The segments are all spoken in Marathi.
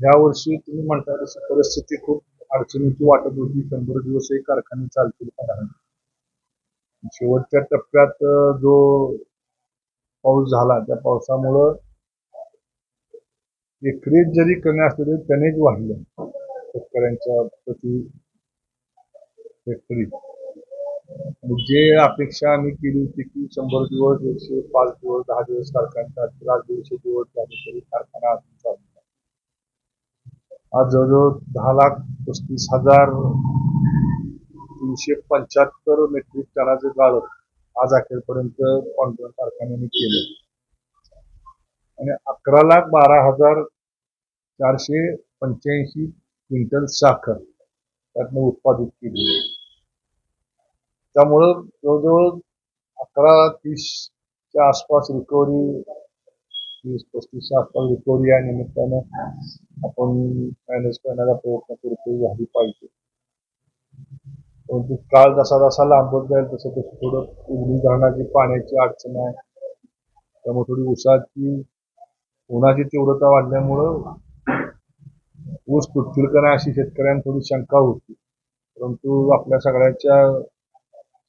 ह्या वर्षी तुम्ही म्हणता तशी परिस्थिती खूप अडचणीची वाटत होती. शंभर दिवस हे कारखाने चालतील शेवटच्या टप्प्यात जो पाऊस झाला त्या पावसामुळं एकरीत जरी कमी असले तरी त्यानेच वाढलं. शेतकऱ्यांच्या प्रति हेक्टरी जे अपेक्षा आम्ही केली होती की शंभर दिवस एकशे पाच दिवस दहा दिवस कारखाना चालतील आज दीडशे दिवस झाले तरी कारखाना अजून चालू आज जवळजवळ दहा लाख पस्तीस हजार तीनशे पंच्याहत्तर मेट्रिक टनाचे गाळप आज अखेरपर्यंत कॉन्ट्रॅक्ट कारखान्याने केलं. आणि अकरा लाख बारा हजार चारशे पंच्याऐंशी क्विंटल साखर त्यातनं उत्पादित केली. त्यामुळं जवळजवळ अकरा तीसच्या आसपास रिकव्हरी तीस पस्तीस आसपास रिकव्हरी या निमित्तानं आपण मॅनेज करण्याचा प्रयत्न करतो झाली पाहिजे. परंतु काळ जसा जसा लांबत जाईल तसं तसं थोडं उजनी धरणाची पाण्याची अडचण आहे. त्यामुळे थोडी उसाची उन्हाची तीव्रता वाढल्यामुळं ऊस तुटतील का नाही अशी शेतकऱ्यांना थोडी शंका होती. परंतु आपल्या सगळ्याच्या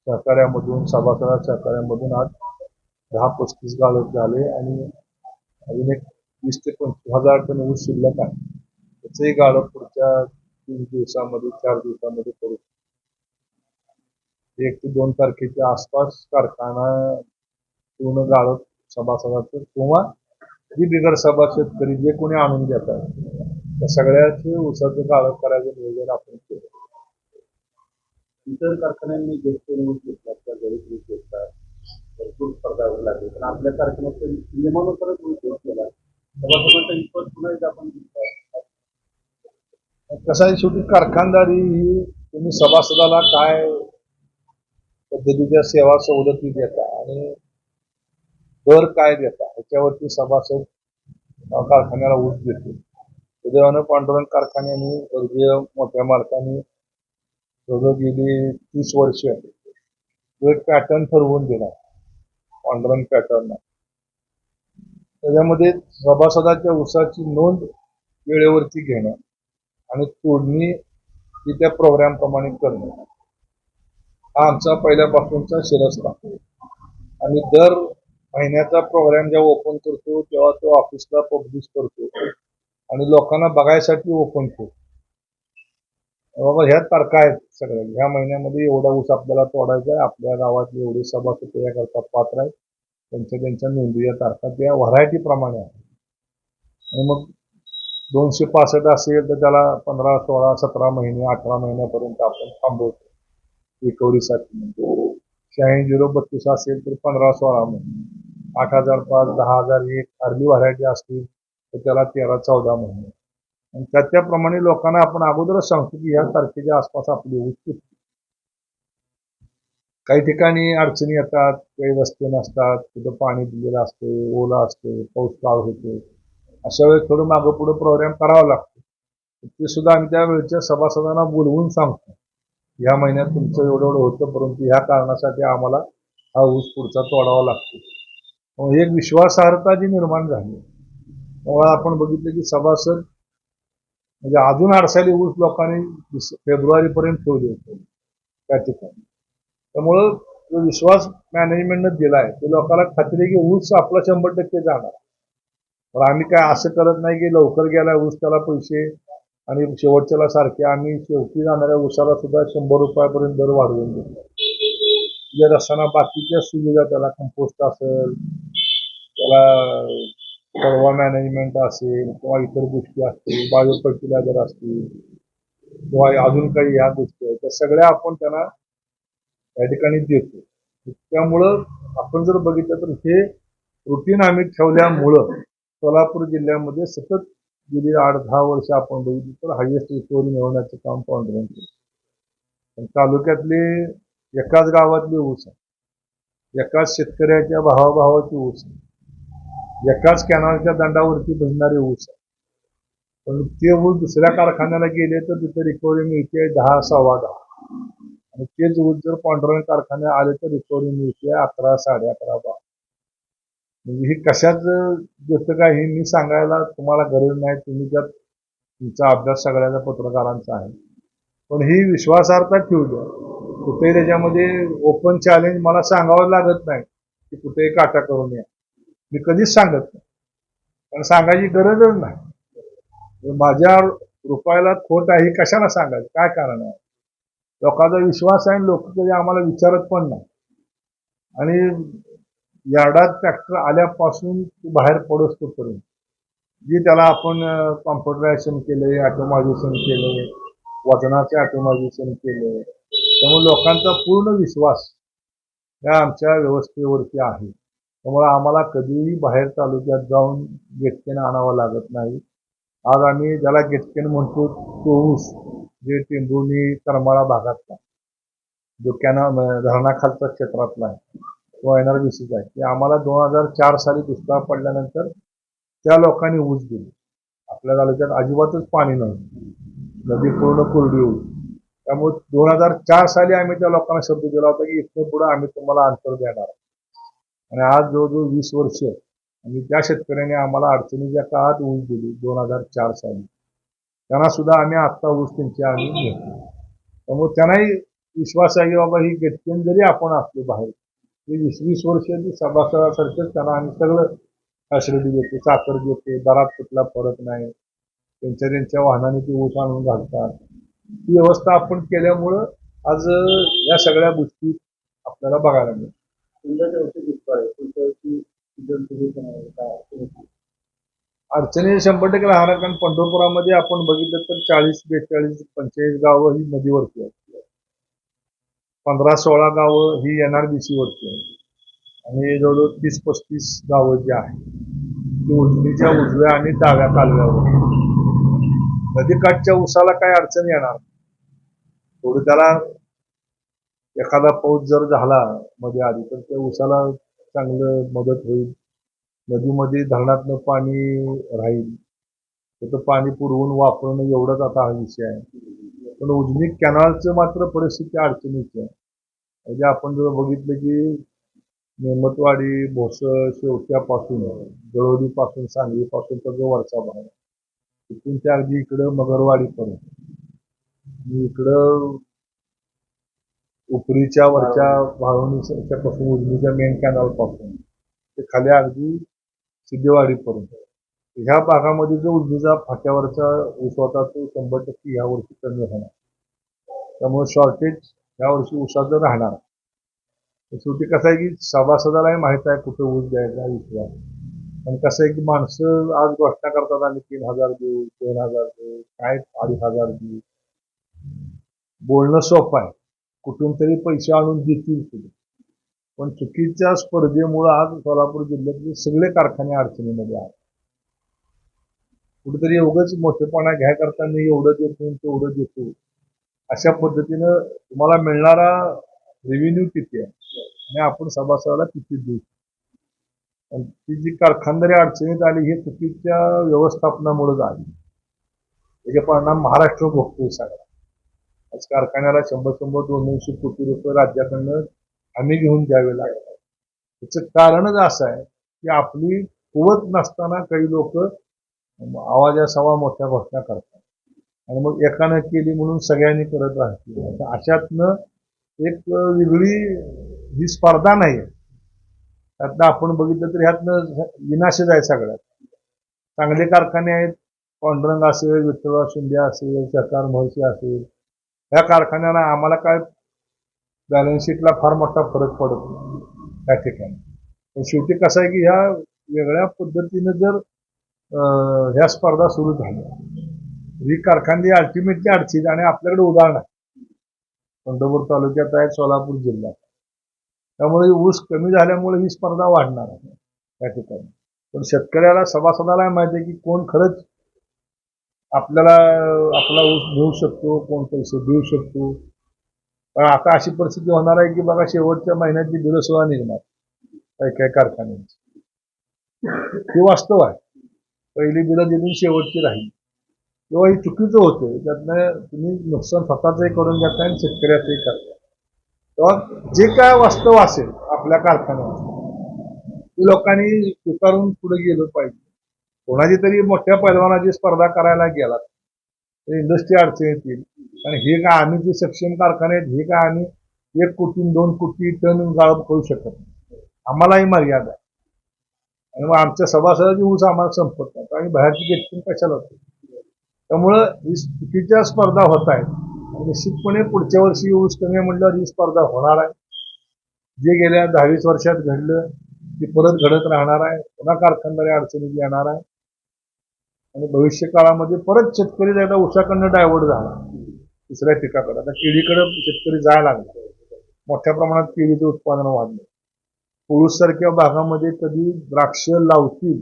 सहकार्यामधून सभासद सहकार्यामधून आज दहा पस्तीस गाळप झाले आणि अजून एक वीस ते पंचवीस हजार टन ऊस शिल्लक आहे. त्याचंही गाळप पुढच्या तीन दिवसामध्ये चार दिवसामध्ये करू. एक ते दोन तारखेच्या आसपास कारखाना पूर्ण गाळप सभासदाचं किंवा जी बिगर सभा शेतकरी जे कोणी आणून घेतात त्या सगळ्याचे ऊसाचं गाळप करायचं नियोजन आपण केलं. इतर कारखान्यांनी घेतले ऊस घेतला त्या गरीब ऊस घेतला भरपूर स्पर्धा होऊ लागली पण आपल्या मग नियमानुसारच ऊस केला आपण कसं आहे शेवटी कारखानदारी ही तुम्ही सभासदाला काय पद्धतीच्या सेवा सवलती देता आणि दर काय देता? ह्याच्यावरती सभासद कारखान्याला ऊस देतो उद्यानं पांडुरंग कारखान्याने वर्गीय मोठ्या मालकाने जवळजवळ गेली तीस वर्ष. तो एक पॅटर्न ठरवून दिला. Online pattern. त्याच्यामध्ये सभासदाच्या उसाची नोंद वेळेवरती घेणं आणि तोडणी ही त्या प्रमाणे करणं. हा आमचा पहिल्यापासूनचा शिरस्ता. आणि दर महिन्याचा प्रोग्राम जेव्हा ओपन करतो तेव्हा तो ऑफिसला पब्लिश करतो. आणि लोकांना बघायसाठी ओपन करतो. बाबा ह्या तारखा आहेत सगळ्या ह्या महिन्यामध्ये एवढा ऊस आपल्याला तोडायचा आहे. आपल्या गावातले एवढे सभासद याकरता पात्र आहेत. त्यांच्या त्यांच्या नोंदी या तारखा त्या व्हरायटी प्रमाणे आहेत. आणि मग दोनशे पासष्ट असेल तर त्याला पंधरा सोळा सतरा महिने अठरा महिन्यापर्यंत आपण थांबवतो. रिकव्हरीसाठी म्हणजे. शहाऐंशी झिरो बत्तीस असेल तर पंधरा सोळा महिने. आठ हजार पाच दहा हजार एक अर्धी व्हरायटी असतील तर त्याला तेरा चौदा महिने. आणि त्या त्याप्रमाणे लोकांना आपण अगोदरच सांगतो की ह्या तारखेच्या आसपास आपली ऊस काही ठिकाणी अडचणी येतात काही रस्ते नसतात कुठं पाणी दिलेलं असते ओला असते पाऊस काळ होतो. अशा वेळेस थोडं मागं पुढं प्रोग्राम करावा लागतो. ते सुद्धा आम्ही त्या वेळच्या सभासदांना बोलवून सांगतो. ह्या महिन्यात तुमचं एवढं एवढं होतं परंतु ह्या कारणासाठी आम्हाला हा ऊस पुढचा तोडावा लागतो. एक विश्वासार्हता जी निर्माण झाली तेव्हा आपण बघितलं की सभासद म्हणजे अजून अडसाली ऊस लोकांनी फेब्रुवारी पर्यंत ठेवले होते त्या ठिकाणी. त्यामुळं जो विश्वास मॅनेजमेंटनं दिलाय ते लोकांना खात्री आहे की ऊस आपला शंभर टक्के जाणार. पण आम्ही काय असं करत नाही की लवकर गेला ऊस त्याला पैसे आणि शेवटच्याला सारखे आम्ही शेवटी जाणाऱ्या ऊसाला सुद्धा शंभर रुपयापर्यंत दर वाढवून देतो. जर असताना बाकीच्या सुविधा त्याला कंपोस्ट असेल त्याला परवा मॅनेजमेंट असेल किंवा इतर गोष्टी असतील बायो जर असतील किंवा अजून काही ह्या गोष्टी आहेत त्या सगळ्या आपण त्यांना या ठिकाणी देतो. त्यामुळं आपण जर बघितलं तर हे रुटीन आम्ही ठेवल्यामुळं सोलापूर जिल्ह्यामध्ये सतत गेली आठ दहा वर्ष आपण बघितली तर हायएस्ट रिकव्हरी मिळवण्याचं काम पांढरण केलं. पण तालुक्यातले एकाच गावातले ऊस आहे एकाच शेतकऱ्याच्या भावाभावाची ऊस आहे एकाच कॅनलच्या दंडावरती बसणारे ऊस आहे. पण ते ऊस दुसऱ्या कारखान्याला गेले तर तिथे रिकव्हरी मिळते दहा सव्वा दहा. आणि तेच ऊस जर पांढरण कारखान्यात आले तर रिकव्हरी मिळते अकरा साडे अकरा बारा. म्हणजे ही कशाच गोष्ट काय हे मी सांगायला तुम्हाला गरज नाही. तुम्ही त्यात तुमचा अभ्यास सगळ्याचा पत्रकारांचा आहे. पण ही विश्वासार्हता ठेवू द्या. कुठेही त्याच्यामध्ये ओपन चॅलेंज मला सांगावं लागत नाही की कुठेही काटा करून या. मी कधीच सांगत नाही. कारण सांगायची गरजच नाही. माझ्या रुपयाला खोट आहे हे कशाला सांगायचं? काय कारण आहे? लोकांचा विश्वास आहे लोक कधी आम्हाला विचारत पण नाही. आणि यार्डात ट्रॅक्टर आल्यापासून ते बाहेर पडोस्तोपर्यंत जे त्याला आपण कॉम्प्युटरायझेशन केले ऑटोमायझेशन केले वजनाचे ऑटोमायझेशन केले त्यामुळे लोकांचा पूर्ण विश्वास या आमच्या व्यवस्थेवरती आहे. त्यामुळे आम्हाला कधीही बाहेर तालुक्यात जाऊन गेटकेन आणावं लागत नाही. आज आम्ही ज्याला गेटकेन म्हणतो तो ऊस जे टेंभुर्णी करमाळा भागातला जो कॅना धरणाखालच्या क्षेत्रातला आहे. तो एन आर बी सीचा आहे. की आम्हाला दोन हजार चार साली दुष्काळ पडल्यानंतर त्या लोकांनी ऊस दिली. आपल्या तालुक्यात अजिबातच पाणी नव्हतं. नदी पूर्ण कोरडी होती. त्यामुळे दोन हजार चार साली आम्ही त्या लोकांना शब्द दिला होता की इथून पुढे आम्ही तुम्हाला अंतर देणार. आणि आज जवळजवळ वीस वर्ष आणि त्या शेतकऱ्याने आम्हाला अडचणीच्या काळात ऊस दिली दोन हजार चार साली. त्यांना सुद्धा आम्ही आत्ता ऊस त्यांची आम्ही घेतो त्यामुळे त्यांनाही विश्वास आहे की बाबा ही घेतकेन जरी आपण असलो बाहेर ते वीस वीस वर्ष सभासदासारखेच सभासदासारखंच त्यांना आम्ही सगळं फॅसिलिटी देते साखर देते दरात कुठला फरक नाही. त्यांच्या त्यांच्या वाहनाने ती ऊस आणून घालतात. ही व्यवस्था आपण केल्यामुळं आज या सगळ्या गोष्टी आपल्याला बघायला मिळतात. अडचणी शंभर टक्के राहणार कारण पंढरपुरामध्ये आपण बघितलं तर चाळीस बेचाळीस पंचेचाळीस गावं ही नदीवरती आहेत. पंधरा सोळा गावं ही एन आर बी सी वरती आहेत. आणि जवळजवळ तीस पस्तीस गावं जी आहेत ती उजनीच्या उजव्या आणि डाव्या कालव्यावर नदीकाठच्या उसाला काय अडचण येणार? थोडी त्याला एखादा पाऊस जर झाला मध्ये आधी तर त्या उसाला चांगलं मदत होईल. नदीमध्ये धरणातनं पाणी राहील. त्याचं पाणी पुरवून वापरणं एवढंच आता हा विषय आहे. पण उजनी कॅनॉलचं मात्र परिस्थिती अडचणीची आहे. म्हणजे आपण जर बघितलं की नेमतवाडी भोसळ शेवट्यापासून जळोलीपासून सांगलीपासूनचा जो वरचा भाग तिथून त्या अगदी इकडं मगरवाडीपर्यंत. इकडं उपरीच्या वरच्या भावनीच्या पासून उजनीच्या मेन कॅनॉलपासून ते खाली अगदी सिद्धेवाडीपर्यंत. ह्या भागामध्ये जो उजनीचा फाट्यावरचा ऊस होता तो शंभर टक्के ह्या वर्षी कमी होणार. त्यामुळे शॉर्टेज ह्या वर्षी ऊसाचं राहणार. शेवटी कसं आहे की सभासदालाही माहीत आहे कुठं ऊस द्यायचा विचार पण कसं आहे की माणसं आज घोषणा करतात आम्ही तीन हजार देऊ दोन हजार देऊ काय अडीच हजार देऊ. बोलणं सोपं आहे. कुठून तरी पैसे आणून देतील सुद्धा पण चुकीच्या स्पर्धेमुळे आज सोलापूर जिल्ह्यातले सगळे कारखाने अडचणीमध्ये आहेत. कुठेतरी एवढंच मोठेपणा घ्याकरता करताना एवढं देतो तेवढं देतो. अशा पद्धतीनं तुम्हाला मिळणारा रेव्हेन्यू किती आहे? आणि आपण सभासदाला किती देऊ? पण ती जी कारखानदारी अडचणीत आली हे चुकीच्या व्यवस्थापनामुळेच आली. त्याचे परिणाम महाराष्ट्र भोगतोय सगळा आज कारखान्याला शंभर शंभर दोन दोनशे कोटी रुपये राज्याकडनं हमी घेऊन द्यावे लागतात. त्याचं कारणच असं आहे की आपली कुवत नसताना काही लोक आवाजासवा मोठ्या घोषणा करतात. आणि मग एकानं केली म्हणून सगळ्यांनी करत राहतील. अशातनं एक वेगळी ही स्पर्धा नाही आहे. त्यातनं आपण बघितलं तर ह्यातनं विनाशच आहे सगळ्यात. चांगले कारखाने आहेत. पांडुरंग असेल विठ्ठलराव शिंदे असेल सरकार महर्षी असेल ह्या कारखान्याला आम्हाला काय बॅलन्स शीटला फार मोठा फरक पडत नाही. त्या ठिकाणी. पण शेवटी कसं आहे की ह्या वेगळ्या पद्धतीनं जर ह्या स्पर्धा सुरू झाल्या ही कारखानदारी अल्टिमेटली अडचण आणि आपल्याकडे उदाहरण आहे. पंढरपूर तालुक्यात आहे सोलापूर जिल्ह्यात. त्यामुळे ऊस कमी झाल्यामुळे ही स्पर्धा वाढणार आहे. त्या ठिकाणी. पण शेतकऱ्याला सभासदाला माहिती आहे की कोण खरंच आपल्याला आपला ऊस घेऊ शकतो कोण पैसे देऊ शकतो. पण आता अशी परिस्थिती होणार आहे की बघा शेवटच्या महिन्यातली बिलं सुद्धा निघणार काही काही कारखान्यांची. हे वास्तव आहे. पहिली बिलं दिली शेवटची राहील. किंवा हे चुकीचं होतं. त्यातनं तुम्ही नुकसान स्वतःचंही करून घेताय आणि शेतकऱ्याचंही करताय. तेव्हा जे काय वास्तव असेल आपल्या कारखान्यात ते लोकांनी स्वीकारून पुढे गेलं पाहिजे. कोणाची तरी मोठ्या पैलवानाची स्पर्धा करायला गेला तर इंडस्ट्री अडचण येतील. आणि हे काय आम्ही जे सक्षम कारखाने आहेत हे काय आम्ही एक कोटी दोन कोटी टन गाळप करू शकत नाही. आम्हालाही मर्यादा आहे. आणि मग आमच्या सभासदाची ऊस आम्हाला संपत नाही आणि बाहेरची घेतली कशाला होते? त्यामुळं ही चुकीच्या स्पर्धा होत आहेत. निश्चितपणे पुढच्या वर्षी ऊस कमी म्हटल्यावर म्हणल्यावर ही स्पर्धा होणार आहे. जे गेल्या दहावीस वर्षात घडलं ते परत घडत राहणार आहे. पुन्हा कारखानदारी अडचणीत येणार आहे. आणि भविष्य काळामध्ये परत शेतकरी एकदा उषाकडनं डायव्हर्ट झाला. दुसऱ्या पिकाकडे. आता केळीकडे शेतकरी जायला लागला. मोठ्या प्रमाणात केळीचं उत्पादन वाढलं. पुळूस सारख्या भागामध्ये कधी द्राक्ष लावतील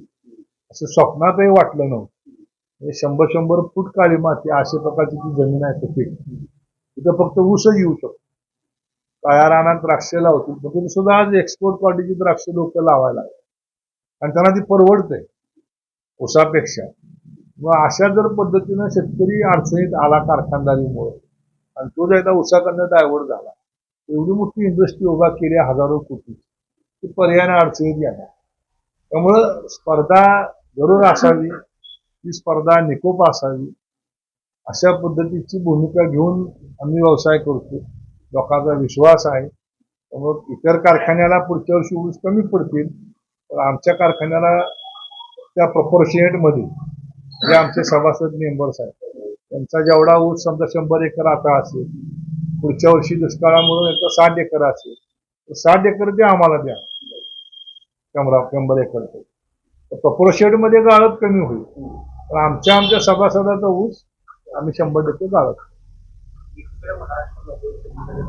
असं स्वप्नातही वाटलं नव्हतं. म्हणजे शंभर शंभर फूट काळी माती अशा प्रकारची ती जमीन आहे सुपीक तिथं फक्त ऊसच येऊ शकतो. काळ्या रानात द्राक्ष लावतील. पण तुम्ही सुद्धा आज एक्सपोर्ट क्वालिटीची द्राक्ष लोक लावायला आणि त्यांना ती परवडते ऊसापेक्षा. मग अशा जर पद्धतीनं शेतकरी अडचणीत आला कारखानदारीमुळे आणि तो जर एकदा ऊसाकडनं डायव्हर्ट झाला एवढी मोठी इंडस्ट्री उभा केली हजारो कोटी. ती पर्यायाने अडचणीत येणार. त्यामुळं स्पर्धा जरूर असावी ती स्पर्धा निकोप असावी अशा पद्धतीची भूमिका घेऊन आम्ही व्यवसाय करतो. लोकांचा विश्वास आहे. त्यामुळं इतर कारखान्याला पुढच्या वर्षी ऊस कमी पडतील तर आमच्या कारखान्याला त्या प्रपोर्शनेटमध्ये जे आमचे सभासद मेंबर्स आहेत. त्यांचा जेवढा ऊस समजा शंभर एकर आता असेल पुढच्या वर्षी दुष्काळामुळे एकदा साठ एकर असेल तर साठ एकर ते आम्हाला द्या. शंभर शंभर एकरमध्ये गाळप कमी होईल. पण आमच्या आमच्या सभासदाचा ऊस आम्ही शंभर टक्के गाळत इकडे महाराष्ट्रामध्ये सगळीकडे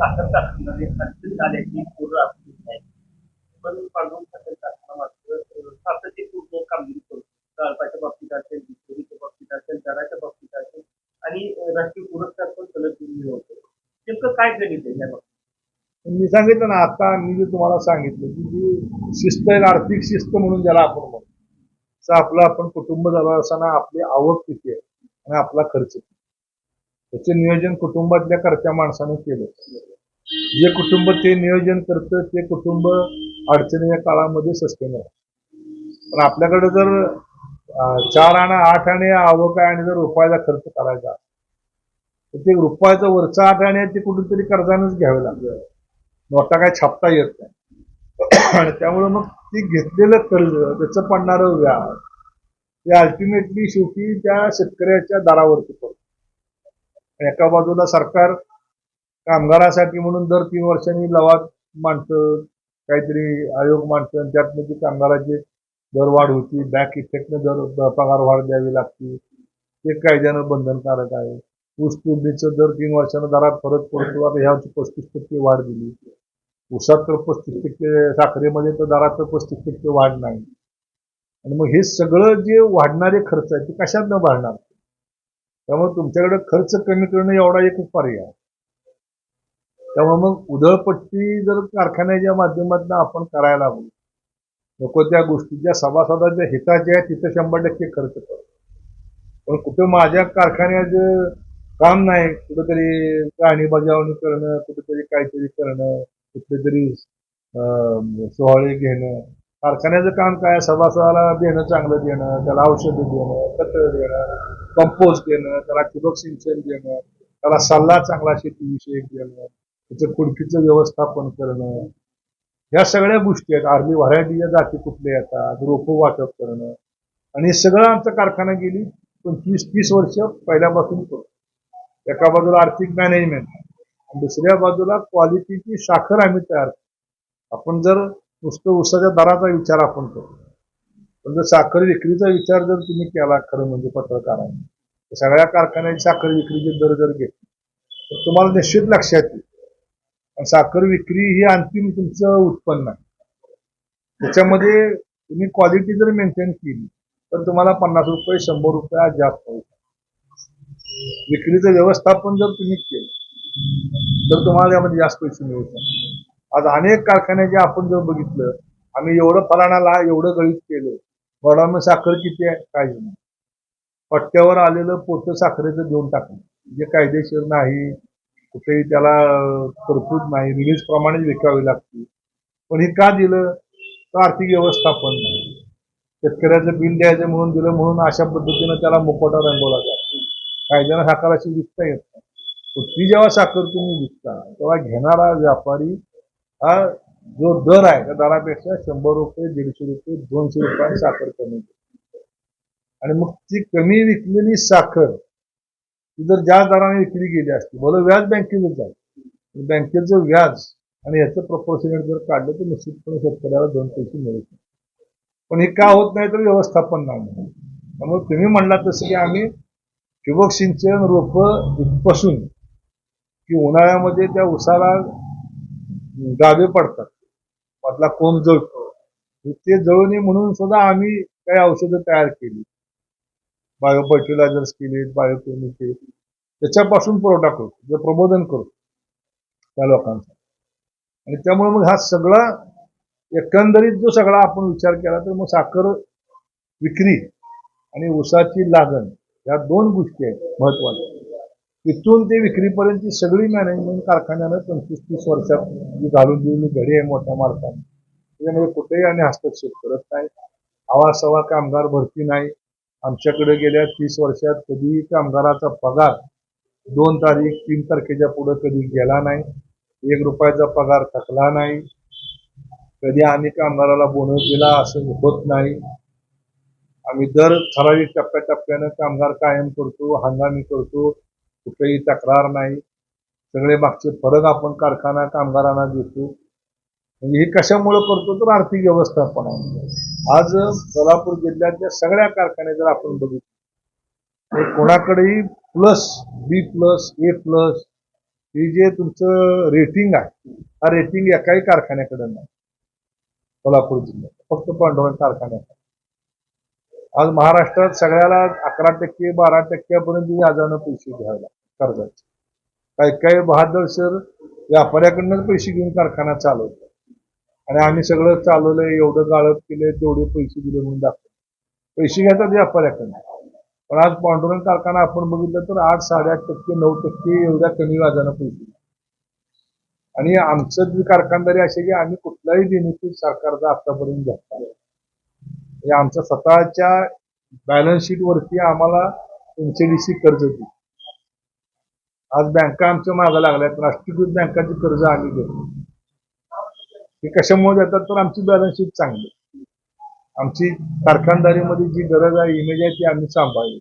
पण कळपाच्या बाबतीत असेल बिस्किरीच्या बाबतीत असेल दराच्या बाबतीत असेल आणि राष्ट्रीय पुरस्कार पण सलग मिळवतो नेमकं काय गणित आहे या बाबतीत? मी सांगितलं ना आता मी जे तुम्हाला सांगितलं की जी शिस्त आहे आर्थिक शिस्त म्हणून ज्याला आपण म्हणतो तसं आपलं आपण कुटुंब झालं असताना आपली आवक किती आहे आणि आपला खर्च किती त्याचे नियोजन कुटुंबातल्या करत्या माणसाने केलं. जे कुटुंब ते नियोजन करतं ते कुटुंब अडचणीच्या काळामध्ये सस्टेन आहे पण आपल्याकडे जर चार आणा आठ आणे आवक आहे आणि जर रुपयाचा खर्च करायचा. तर ते रुपयाचं वरचं आठ आणि ते कुठेतरी कर्जानंच घ्यावे लागलं. नोटा काय छापता येत नाही. आणि त्यामुळे मग ती घेतलेलं कर्ज त्याचं पडणारं व्याज ते अल्टिमेटली शेवटी त्या शेतकऱ्याच्या दारावरती पडतो. आणि एका बाजूला सरकार कामगारासाठी म्हणून दर तीन वर्षांनी लवाद मांडतं काहीतरी आयोग मांडतं आणि त्यातनं ती कामगाराची दरवाढ होती बॅक इफेक्टनं दर द- पगार वाढ द्यावी लागते. ते कायद्यानं बंधनकारक आहे. ऊस तोडणीचं दर तीन वर्षानं दरात फरक पडतो. आता ह्या वर्षी पस्तीस टक्के वाढ दिली. ऊसात तर पस्तीस टक्के साखरेमध्ये तर दरात तर पस्तीस टक्के वाढ नाही. आणि मग हे सगळं जे वाढणारे खर्च आहे ते कशात न वाढणार? त्यामुळे तुमच्याकडे खर्च कमी करणं एवढा एकच पर्याय आहे. त्यामुळे मग उधळपट्टी जर कारखान्याच्या माध्यमातून आपण करायला हवी नको त्या गोष्टी ज्या सभासदाच्या हिताच्या आहेत तिथं शंभर टक्के खर्च करतो पण कुठं माझ्या कारखान्यात काम नाही कुठेतरी गाणी बजावणी करणं कुठेतरी काहीतरी करणं कुठेतरी सोहळे घेणं. कारखान्याचं काम काय? सभासदाला देणं चांगलं देणं त्याला औषधं देणं खतं देणं कंपोस्ट देणं त्याला ठिबक सिंचन देणं त्याला सल्ला चांगला शेतीविषयक देणं त्याचं खुडकीचं व्यवस्थापन करणं ह्या सगळ्या गोष्टी आहेत. आर्मी व्हरायटीच्या जाती कुठल्या येतात? रोपं वाटप करणं. आणि हे सगळं आमचा कारखाना गेली पंचवीस तीस वर्ष पहिल्यापासून करतो एका बाजूला आर्थिक मॅनेजमेंट आणि दुसऱ्या बाजूला क्वालिटीची साखर आम्ही तयार करतो आपण जर नुसतं उसाच्या दराचा विचार आपण करतो पण जर साखर विक्रीचा विचार जर तुम्ही केला खरं म्हणजे पत्रकारांनी सगळ्या कारखान्याची साखर विक्रीचे दर जर घेतली तर तुम्हाला निश्चित लक्षात येईल. साखर विक्री ही अंतिम तुमचं उत्पन्न आहे. त्याच्यामध्ये तुम्ही क्वालिटी जर मेंटेन केली तर तुम्हाला पन्नास रुपये शंभर रुपये जास्त होईल विक्रीचं व्यवस्थापन जर तुम्ही केलं तर तुम्हाला यामध्ये जास्त पैसे मिळू शकतात. आज अनेक कारखान्याचे आपण जर बघितलं आम्ही एवढं फलाणाला एवढं गळीत केलं गोडाऊन साखर किती आहे? काही नाही. पट्ट्यावर आलेलं पोतं साखरेचं देऊन टाकलं. जे कायदेशीर नाही कुठेही त्याला तरतूद नाही रिलीज प्रमाणेच विकावी लागते. पण हे का दिलं? तर आर्थिक व्यवस्थापन. नाही शेतकऱ्याचं बिल द्यायचं म्हणून दिलं म्हणून अशा पद्धतीनं त्याला मुकोटा रंगवला जातो. कायद्यानं साखर अशी विकता येत नाही. ती जेव्हा साखर तुम्ही विकता तेव्हा घेणारा व्यापारी हा जो दर आहे त्या दरापेक्षा शंभर रुपये दीडशे रुपये दोनशे रुपये साखर कमी आणि मग ती कमी विकलेली साखर जर ज्या दराने विकली गेली असती भलं व्याज बँकेचंच आहे बँकेचं व्याज आणि याचं प्रपोर्शनेट जर काढलं तर निश्चितपणे शेतकऱ्याला दोन पैसे मिळत पण हे का होत नाही तर व्यवस्थापन नाही. त्यामुळे तुम्ही म्हणला तसं की आम्ही ठिबक सिंचन रोप इथपासून की उन्हाळ्यामध्ये त्या उसाला गावे पडतात. मधला कोंब जळतो. ते जळू नये म्हणून सुद्धा आम्ही काही औषधं तयार केली. बायो फर्टिलायझर्स केली बायोकेमिकल त्याच्यापासून पुरवठा करतो जे प्रबोधन करतो त्या लोकांचा. आणि त्यामुळे मग हा सगळा एकंदरीत जो सगळा आपण विचार केला तर मग साखर विक्री आणि ऊसाची लागण या दोन गोष्टी आहेत महत्त्वाच्या तिथून ते विक्रीपर्यंतची सगळी मॅनेजमेंट कारखान्यानं पंचवीस तीस वर्षात जी घालून दिलेली घडी आहे मोठ्या मालकाने त्याच्यामध्ये कुठेही आम्ही हस्तक्षेप करत नाही. आवासवा कामगार भरती नाही. आमच्याकडे गेल्या तीस वर्षात कधीही कामगाराचा पगार दोन तारीख तीन तारखेच्या पुढं कधी गेला नाही एक रुपयाचा पगार थकला नाही कधी आम्ही कामगाराला बोनस दिला असं होत नाही. आम्ही दर ठराविक टप्प्याटप्प्यानं कामगार कायम करतो हंगामी करतो कुठेही तक्रार नाही. सगळे मागचे फरक आपण कारखाना कामगारांना देतो. म्हणजे हे कशामुळे करतो तर आर्थिक व्यवस्थापन आहे. आज सोलापूर जिल्ह्यातल्या सगळ्या कारखाने जर आपण बघितले तर कोणाकडेही plus B plus A plus हे जे तुमचं रेटिंग आहे हा रेटिंग एकाही कारखान्याकडे नाही. सोलापूर जिल्ह्यात फक्त पांडुरंग कारखान्यात. आज महाराष्ट्रात सगळ्याला अकरा टक्के बारा टक्क्यापर्यंत व्याजानं पैसे घ्यावे लागतात कर्जाचे. काही काही बहादर सर व्यापाऱ्याकडनं पैसे घेऊन कारखाना चालवतात. आणि आम्ही सगळं चालवलंय एवढं गाळप केलंय तेवढे पैसे दिले म्हणून दाखवले. पैसे घेतात व्यापाऱ्याकडनं म्हणजे पण आज पांडुरंग कारखाना आपण बघितलं तर आठ साडेआठ टक्के नऊ टक्के एवढ्या कमी व्याजानं पैसे आणि आमचं जी कारखानदारी अशी की आम्ही कुठलाही बेनिफिट सरकारचा आतापर्यंत घेतला म्हणजे आमच्या स्वतःच्या बॅलन्स शीट वरती आम्हाला एनसीडीसी कर्ज दिली. आज बँका आमच्या मागं लागल्यात राष्ट्रीयकृत बँकाची कर्ज आम्ही घेतो हे कशामुळे जातात तर आमची बॅलन्स शीट चांगली. आमची कारखानदारीमध्ये जी गरज आहे इमेज आहे ती आम्ही सांभाळली.